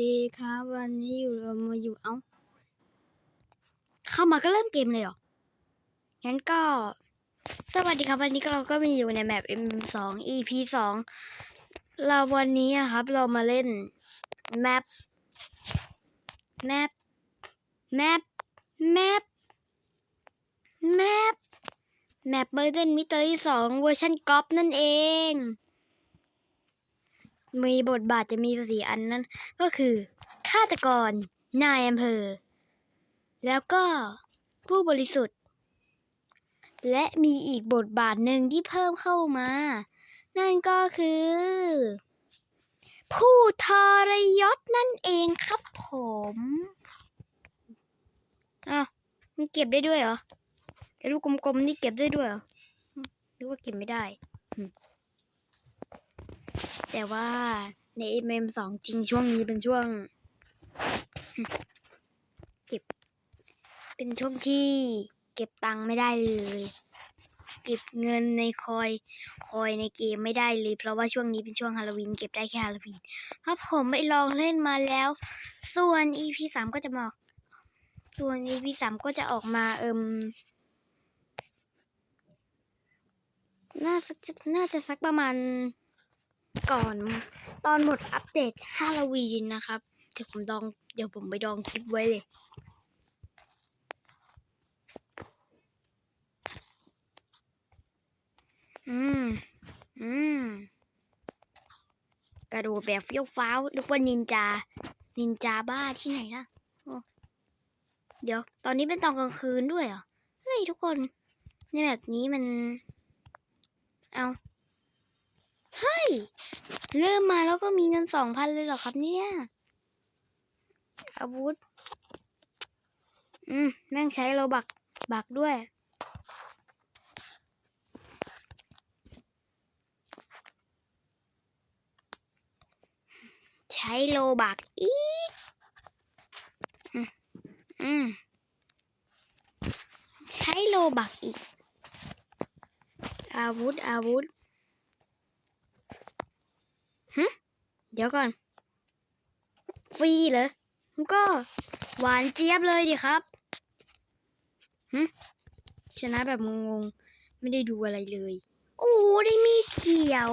ดีครับวันนี้อยู่เรามาอยู่เอ้าเข้ามาก็เริ่มเกมเลยเหรอ งั้นก็ สวัสดีครับวันนี้เราก็มีอยู่ในแมป M2 EP 2เราวันนี้อะครับ เรามาเล่นแมปแมปแมปแมปแมปแมปเบอร์เดนมิเตอร์สองเวอร์ชันก๊อปนั่นเอง มีบทบาทจะมีสี่อันนั้น ก็คือฆาตกรนายอำเภอ แล้วก็ผู้บริสุทธิ์ และมีอีกบทบาทหนึ่งที่เพิ่มเข้ามา นั่นก็คือ ผู้ทรยศนั่นเองครับผมอ้าวมันเก็บได้ด้วยเหรอไอ้ลูกกลมๆนี่เก็บได้ด้วยเหรอหรือว่าเก็บไม่ได้ แต่ว่าใน MM2 จริงช่วงนี้เป็นช่วง เก็บ เป็นช่วงที่เก็บตังค์ไม่ได้เลย เก็บเงินในคอยคอยในเกมไม่ได้เลย เพราะว่าช่วงนี้เป็นช่วงฮาโลวีนเก็บได้แค่ฮาโลวีนเพราะผมไปลองเล่นมาแล้ว ส่วน EP สามก็จะมออก ส่วน EP สามก็จะออกมาเอิมน่าจะน่าจะสักประมาณ ก่อนตอนหมดอัปเดตฮาโลวีนนะครับ เดี๋ยวผมดอง เดี๋ยวผมไปดองคลิปไว้เลย อืม อืม กระโดดแบบเฟี้ยวฟ้าวนึกว่านินจา นินจาบ้าที่ไหนนะโอ้เดี๋ยว ตอนนี้เป็นตอนกลางคืนด้วยเหรอ เฮ้ย ทุกคน ในแบบนี้มัน เอา เฮ้ยเริ่มมาแล้วก็มีเงินสองพันเลยเหรอครับเนี่ย อาวุธ อืมแม่งใช้โลบัก บักด้วย ใช้โลบักอีก อืม ใช้โลบักอีก อาวุธ อาวุธ เดี๋ยวก่อน ฟรีเหรอมันก็หวานเจี๊ยบเลยดิครับหึชนะแบบงงๆ ไม่ได้ดูอะไรเลย โอ้ได้มีดเขียว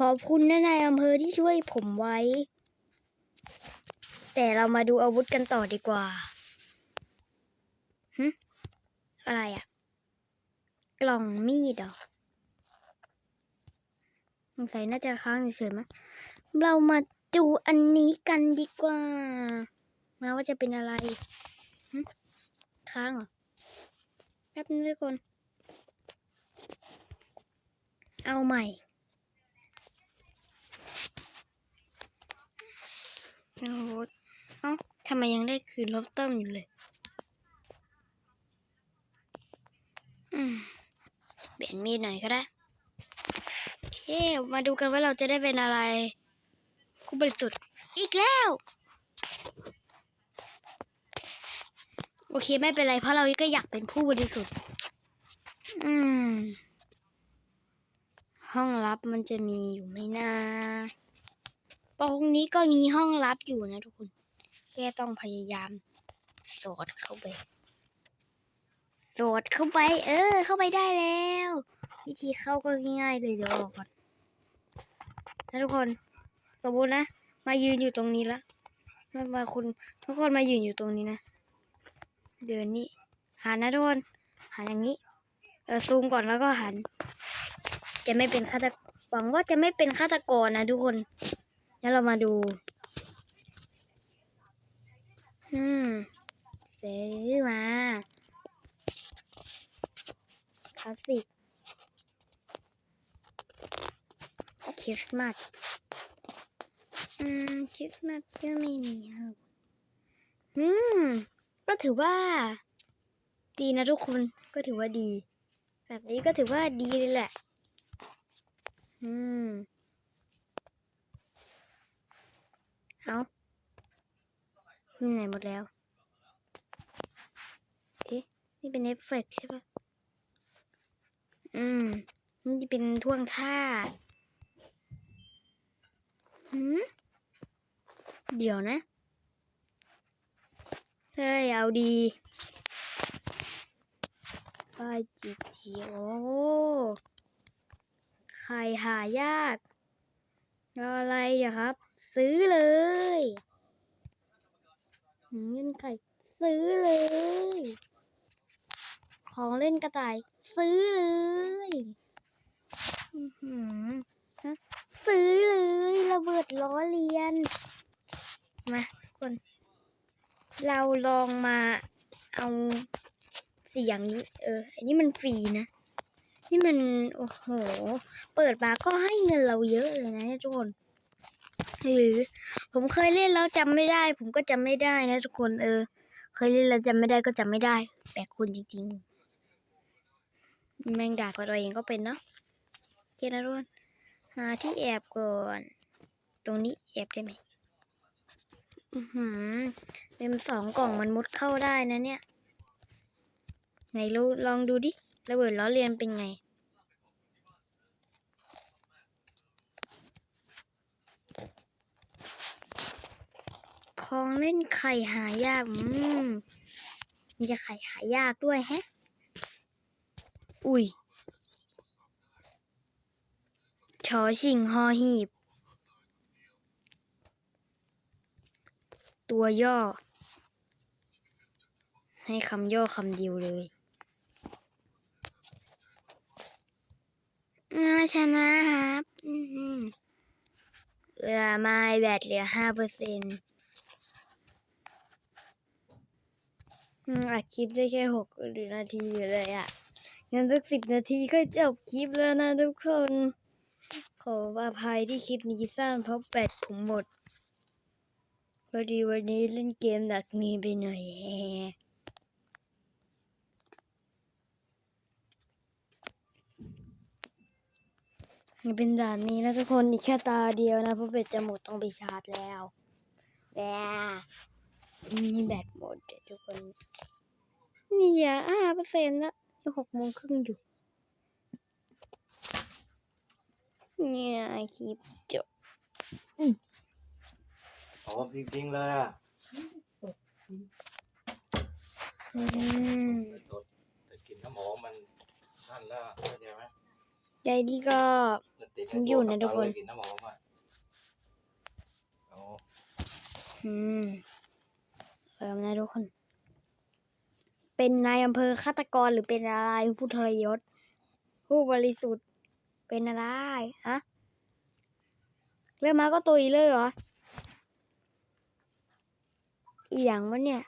ขอบคุณนะนายอำเภอที่ช่วยผมไว้ แต่เรามาดูอาวุธกันต่อดีกว่าหึอะไรอะกล่องมีดเหรอ สงสัยน่าจะค้างเฉยๆมั้งเรามาดูอันนี้กันดีกว่า มาว่าจะเป็นอะไร ค้างเหรอ แป๊บนึงทุกคน เอาใหม่ โอ้โหเอ้าทำไมยังได้คืนลบเติมอยู่เลย อืม เปลี่ยนมีดหน่อยก็ได้ เคมาดูกันว่าเราจะได้เป็นอะไรผู้บริสุทธิ์อีกแล้ว โอเคไม่เป็นไรเพราะเราก็อยากเป็นผู้บริสุทธิ์ อืม ห้องลับมันจะมีอยู่ไหมนะตรงนี้ก็มีห้องลับอยู่นะทุกคนแค่ต้องพยายาม สอดเข้าไป สอดเข้าไป เออ เข้าไปได้แล้ว วิธีเข้าก็ง่ายๆเลยเดี๋ยวออกก่อน นะทุกคน สมมตินะ มายืนอยู่ตรงนี้ละมามาคุณทุกคนมายืนอยู่ตรงนี้นะ เดินนี่หันนะทุกคนหันอย่างนี้ เออซูมก่อนแล้วก็หัน จะไม่เป็นฆาตหวังว่าจะไม่เป็นฆาตกรนะทุกคน แล้วเรามาดู อืมซื้อมาคลาสสิก ริสต์มาสอืมคริสต์มาสก็ไม่มีครับอืมก็ถือว่า ดีนะทุกคนก็ถือว่าดี แบบนี้ก็ถือว่าดีเลยแหละ อืมเอาไหนหมดแล้วเอ๊ะนี่เป็นเอฟเฟกใช่ปะอืมนี่จะเป็นท่วงท่า หืมเดี๋ยวนะ เฮ้ย เอาดีไปายจิจิโอ้ไข่หายากรออะไรเดี๋ยวครับ ซื้อเลยเล่นไก่ซื้อเลย ของเล่นกระต่าย ซื้อเลย อื้อหือฮะซื้อเลยระเบิดล้อเลียน มาทุกคน เราลองมาเอาเสียงนี้ เออ อันนี้มันฟรีนะ นี่มัน โอ้โห เปิดมาก็ให้เงินเราเยอะเลยนะทุกคน หรือ ผมเคยเล่นแล้วจำไม่ได้ ผมก็จำไม่ได้นะทุกคน เออ เคยเล่นแล้วจำไม่ได้ก็จำไม่ได้ แปลกคุณจริงๆ แมงดากับตัวเองก็เป็นเนาะเคนะทุกคนหาที่แอบก่อน ตรงนี้แอบได้ไหม อือหือเป็นสองกล่องมันมุดเข้าได้นะเนี่ย ไหนรู้ลองดูดิ ระเบิดล้อเลียนเป็นไง ของเล่นไข่หายาก อืมมีจะไข่หายากด้วยแฮะ อุ้ยชอชิงฮอหีบ ตัวย่อ ให้คำย่อคำเดียวเลยน่าชนะครับเหลือไม้แบตเหลือห้าเปอร์เซ็นต์อัดคลิปได้แค่หกหรือนาทีอยู่เลยอะ่ะงั้นสักสิบนาทีก็จบคลิปแล้วนะทุกคน ขออภัยที่คลิปนี้สั้นเพราะแบตผมหมด พอดีวันนี้เล่นเกมหนักมีไปหน่อยแฮนี่เป็นด่านนี้นะทุกคนอีกแค่ตาเดียวนะเพราะแบตจะหมดต้องไปชาร์จแล้วแบนี่แบตหมดทุกคน นี่อะห้าเปอร์เซ็นต์ละยังหกโมงครึ่งอยู่ เนี่ยคลิปจบ หอมจริงๆเลยอะอืมแต่ตัวแต่กลินน้ำหอมมันนั่นแล้วเข้าใจไหมยายนี่ก็ มันติดมันอยู่นะทุกคนเลยกลินน้ำหอมอะโอ้อืมเออนะทุกคน เป็นนายอำเภอฆาตกรหรือเป็นอะไรผู้ทรยศ ผู้บริสุทธิ์เป็นอะไรฮะเริ่มมาก็ตุยเลยเหรอ อีหยังวะเนี่ย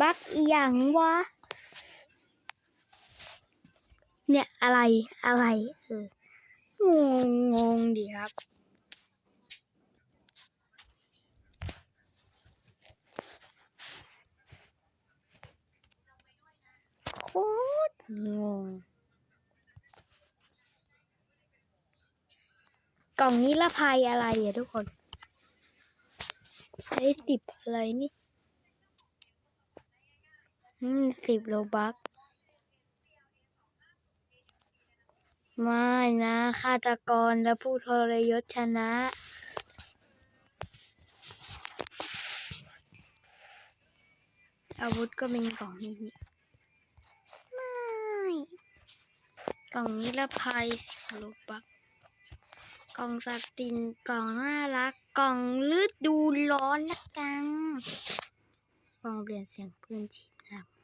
บักอีหยังวะ เนี่ยอะไรอะไรเอองงงงดีครับโคตรงง กล่องนี้ละภัยอะไรอะทุกคน ใช้สิบอะไรนี่อืมสิบโลบักไม่นะฆาตกรและผู้ทรยศชนะอาวุธก็เป็นกล่องนี้นี่ไม่กล่องนี้ละภัยสิบโลบักกล่องสตินกล่องน่ารัก กล่องฤดูร้อนละกันกล่องเปลี่ยนเสียงปืนฉีดน้ำ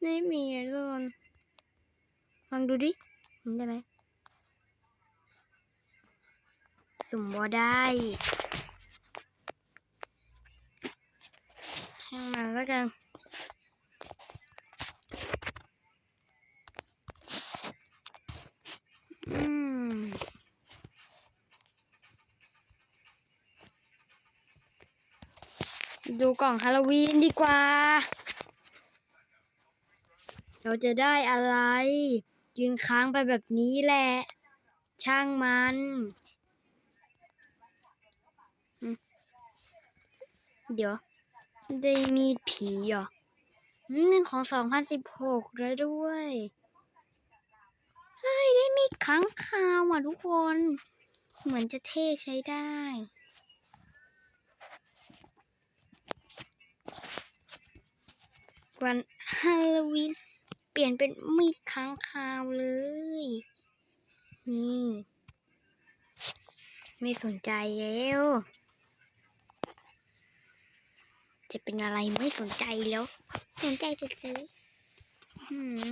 ไม่มีอะทุกคนลองดูดิได้ไหมสุ่มบ่ได้ช่างมันแล้วกัน อืม ดูกล่องฮาโลวีนดีกว่า เราจะได้อะไร ยืนค้างไปแบบนี้แหละ ช่างมัน เดี๋ยว ได้มีดผีเหรออืมของสองพันสิบหกแล้วด้วย เฮ้ย ได้มีดค้างคาวอะทุกคน เหมือนจะเท่ใช้ได้ วันฮาโลวีนเปลี่ยนเป็นมีดค้างคาวเลย นี่ ไม่สนใจแล้ว จะเป็นอะไรไม่สนใจแล้ว สนใจจะซื้ออืม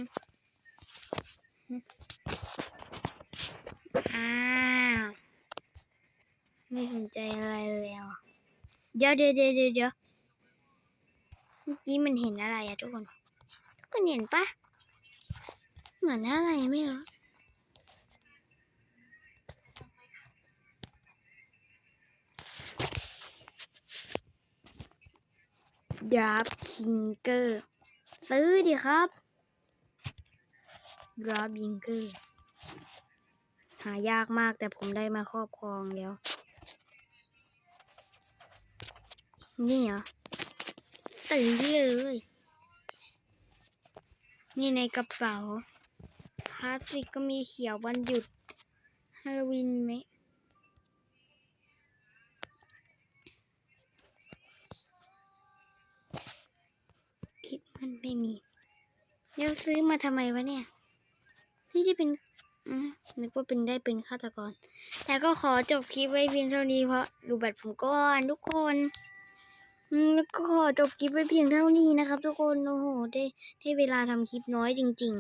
อ้าวไม่สนใจอะไรแล้ว เดี๋ยวเดี๋ยวเดี๋ยวเดี๋ยว มื่อกี้มันเห็นอะไรอะทุกคน ทุกคนเห็นปะเหมือนอะไรไม่รู้ดราฟคิงเกอร์ซื้อดิครับดราฟยิงเกอร์หายากมากแต่ผมได้มาครอบครองแล้ว นี่เหรอ ซื้อเลย นี่ในกระเป๋าพลาสติกก็มีเขียววันหยุดฮาโลวีนไหมคิดมันไม่มีเดี๋ยวซื้อมาทำไมวะเนี่ยนี่ได้เป็นอืมนึกว่าเป็นได้เป็นฆาตกร แต่ก็ขอจบคลิปไว้เพียงเท่านี้เพราะดูแบตผมก่อนทุกคน แล้วก็จบคลิปไว้เพียงเท่านี้นะครับ ทุกคน โอ้โห ได้ได้เวลาทำคลิปน้อยจริง ๆ